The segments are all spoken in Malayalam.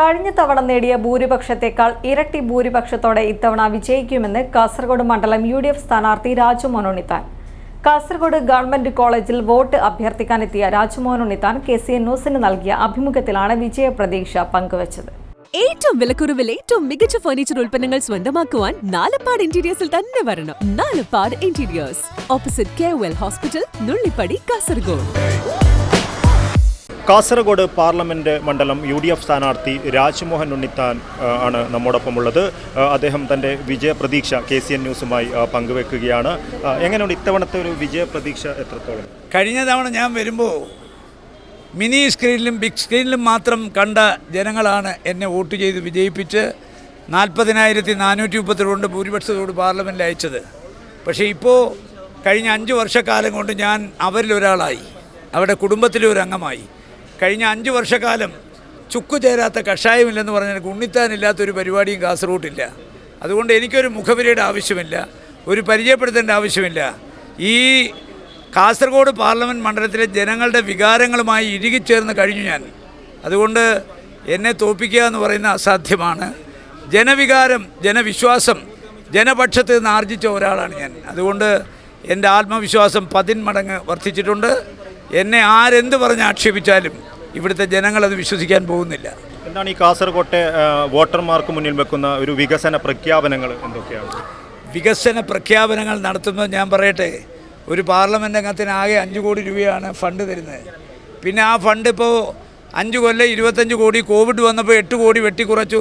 കഴിഞ്ഞ തവണ നേടിയ ഭൂരിപക്ഷത്തെക്കാൾ ഇരട്ടി ഭൂരിപക്ഷത്തോടെ ഇത്തവണ വിജയിക്കുമെന്ന് കാസർഗോഡ് മണ്ഡലം യു ഡി എഫ് സ്ഥാനാർത്ഥി രാജുമോൻ ഉണ്ണിത്താൻ കാസർഗോഡ് ഗവൺമെന്റ് കോളേജിൽ vote അഭ്യർത്ഥിക്കാനെത്തിയ Rajmohan Unnithan K C N ന്യൂസിന് നൽകിയ അഭിമുഖത്തിലാണ് വിജയപ്രതീക്ഷ പങ്കുവച്ചത്. ഏറ്റവും വിലക്കുറവിൽ ഏറ്റവും മികച്ച ഫർണിച്ചർ ഉൽപ്പന്നങ്ങൾ സ്വന്തമാക്കുവാൻ നാലപ്പാട് ഇന്റീരിയേഴ്സിൽ തന്നെ വരണം. Nalappad interiors opposite K hospital Nullippady Kasaragod Kasaragod parliament മണ്ഡലം യു ഡി എഫ് സ്ഥാനാർത്ഥി രാജ്മോഹൻ ഉണ്ണിത്താൻ ആണ് നമ്മോടൊപ്പം ഉള്ളത് അദ്ദേഹം തന്റെ വിജയപ്രതീക്ഷ കെ സി എൻ ന്യൂസുമായി പങ്കുവെക്കുകയാണ്. എങ്ങനെയുണ്ട് ഇത്തവണത്തെ ഒരു വിജയപ്രതീക്ഷ എത്രത്തോളം? കഴിഞ്ഞ തവണ ഞാൻ വരുമ്പോൾ മിനി സ്ക്രീനിലും ബിഗ് സ്ക്രീനിലും മാത്രം കണ്ട ജനങ്ങളാണ് എന്നെ വോട്ട് ചെയ്ത് വിജയിപ്പിച്ച് നാൽപ്പതിനായിരത്തി നാനൂറ്റി മുപ്പത്തിരണ്ട് ഭൂരിപക്ഷത്തോട് പാർലമെന്റിൽ അയച്ചത്. പക്ഷേ ഇപ്പോൾ കഴിഞ്ഞ അഞ്ച് വർഷക്കാലം കൊണ്ട് ഞാൻ അവരിലൊരാളായി. അവരുടെ കുടുംബത്തിലെ ഒരു അംഗമായി കഴിഞ്ഞ അഞ്ച് വർഷക്കാലം ചുക്കു ചേരാത്ത കഷായമില്ലെന്ന് പറഞ്ഞാൽ ഉണ്ണിത്താനില്ലാത്തൊരു പരിപാടിയും കാസർഗോട്ടില്ല. അതുകൊണ്ട് എനിക്കൊരു മുഖവിലയുടെ ആവശ്യമില്ല ഒരു പരിചയപ്പെടുത്തേണ്ട ആവശ്യമില്ല. ഈ കാസർഗോഡ് പാർലമെന്റ് മണ്ഡലത്തിലെ ജനങ്ങളുടെ വികാരങ്ങളുമായി ഇഴുകിച്ചേർന്ന് കഴിഞ്ഞു ഞാൻ. അതുകൊണ്ട് എന്നെ തോൽപ്പിക്കുക എന്ന് പറയുന്ന അസാധ്യമാണ്. ജനവികാരം ജനവിശ്വാസം ജനപക്ഷത്ത് നിന്ന് ആർജിച്ച ഒരാളാണ് ഞാൻ. അതുകൊണ്ട് എന്റെ ആത്മവിശ്വാസം പതിന്മടങ്ങ് വർദ്ധിച്ചിട്ടുണ്ട്. എന്നെ ആരെന്ത് പറഞ്ഞ് ആക്ഷേപിച്ചാലും ഇവിടുത്തെ ജനങ്ങളത് വിശ്വസിക്കാൻ പോകുന്നില്ല. എന്താണ് ഈ കാസർകോട്ടെ വോട്ടർമാർക്ക് മുന്നിൽ വെക്കുന്ന ഒരു വികസന പ്രഖ്യാപനങ്ങൾ എന്തൊക്കെയാണ്? വികസന പ്രഖ്യാപനങ്ങൾ നടത്തുമ്പോൾ ഞാൻ പറയട്ടെ ഒരു പാർലമെന്റ് അംഗത്തിന് ആകെ അഞ്ച് കോടി രൂപയാണ് ഫണ്ട് തരുന്നത്. പിന്നെ ആ ഫണ്ട് ഇപ്പോൾ അഞ്ച് കൊല്ലം ഇരുപത്തഞ്ച് കോടി കോവിഡ് വന്നപ്പോൾ എട്ട് കോടി വെട്ടിക്കുറച്ചു.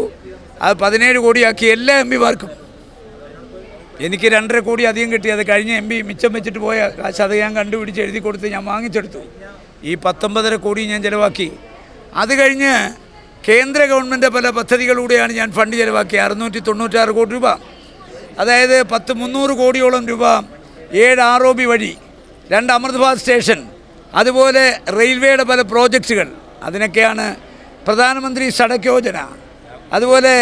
അത് പതിനേഴ് കോടിയാക്കി എല്ലാ എം പിമാർക്കും. എനിക്ക് രണ്ടര കോടി അധികം കിട്ടി. അത് കഴിഞ്ഞ എം പി മിച്ചം വെച്ചിട്ട് പോയ കാശ് അത് ഞാൻ കണ്ടുപിടിച്ച് എഴുതി കൊടുത്ത് ഞാൻ വാങ്ങിച്ചെടുത്തു. ഈ പത്തൊമ്പതര കോടി ഞാൻ ചിലവാക്കി. അത് കഴിഞ്ഞ് കേന്ദ്ര ഗവൺമെന്റ് പല പദ്ധതികളിലൂടെയാണ് ഞാൻ ഫണ്ട് ചിലവാക്കി. അറുന്നൂറ്റി തൊണ്ണൂറ്റാറ് കോടി രൂപ. അതായത് പത്ത് മുന്നൂറ് കോടിയോളം രൂപ ഏഴ് ആർ ഒ ബി വഴി രണ്ട് അമൃത്ഭാത് സ്റ്റേഷൻ അതുപോലെ റെയിൽവേയുടെ പല പ്രോജക്റ്റുകൾ. അതിനൊക്കെയാണ് പ്രധാനമന്ത്രി സടക് യോജന. അതുപോലെ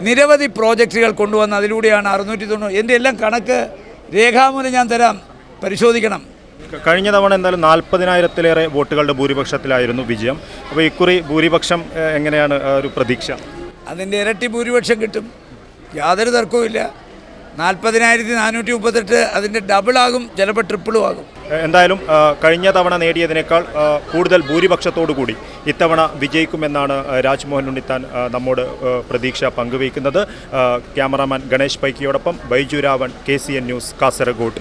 നിരവധി പ്രോജക്റ്റുകൾ കൊണ്ടുവന്ന് അതിലൂടെയാണ് അറുന്നൂറ്റി തൊണ്ണൂറ് എന്റെ എല്ലാം കണക്ക് രേഖാമൂലം ഞാൻ തരാം. പരിശോധിക്കണം. കഴിഞ്ഞ തവണ എന്തായാലും നാൽപ്പതിനായിരത്തിലേറെ വോട്ടുകളുടെ ഭൂരിപക്ഷത്തിലായിരുന്നു വിജയം. അപ്പോൾ ഇക്കുറി ഭൂരിപക്ഷം എങ്ങനെയാണ് ഒരു പ്രതീക്ഷ? അതിന്റെ ഇരട്ടി ഭൂരിപക്ഷം കിട്ടും. യാതൊരു തർക്കവുമില്ല. നാൽപ്പതിനായിരത്തി നാനൂറ്റി മുപ്പത്തെട്ട് അതിന്റെ ഡബിളാകും ചിലപ്പോൾ ട്രിപ്പിളും ആകും എന്തായാലും കഴിഞ്ഞ തവണ നേടിയതിനേക്കാൾ കൂടുതൽ ഭൂരിപക്ഷത്തോടു കൂടി ഇത്തവണ വിജയിക്കുമെന്നാണ് രാജ്മോഹൻ ഉണ്ണിത്താൻ നമ്മോട് പ്രതീക്ഷ പങ്കുവയ്ക്കുന്നത്. ക്യാമറാമാൻ ഗണേഷ് പൈക്കിയോടൊപ്പം ബൈജു രാവൺ കെ ന്യൂസ് കാസർഗോഡ്.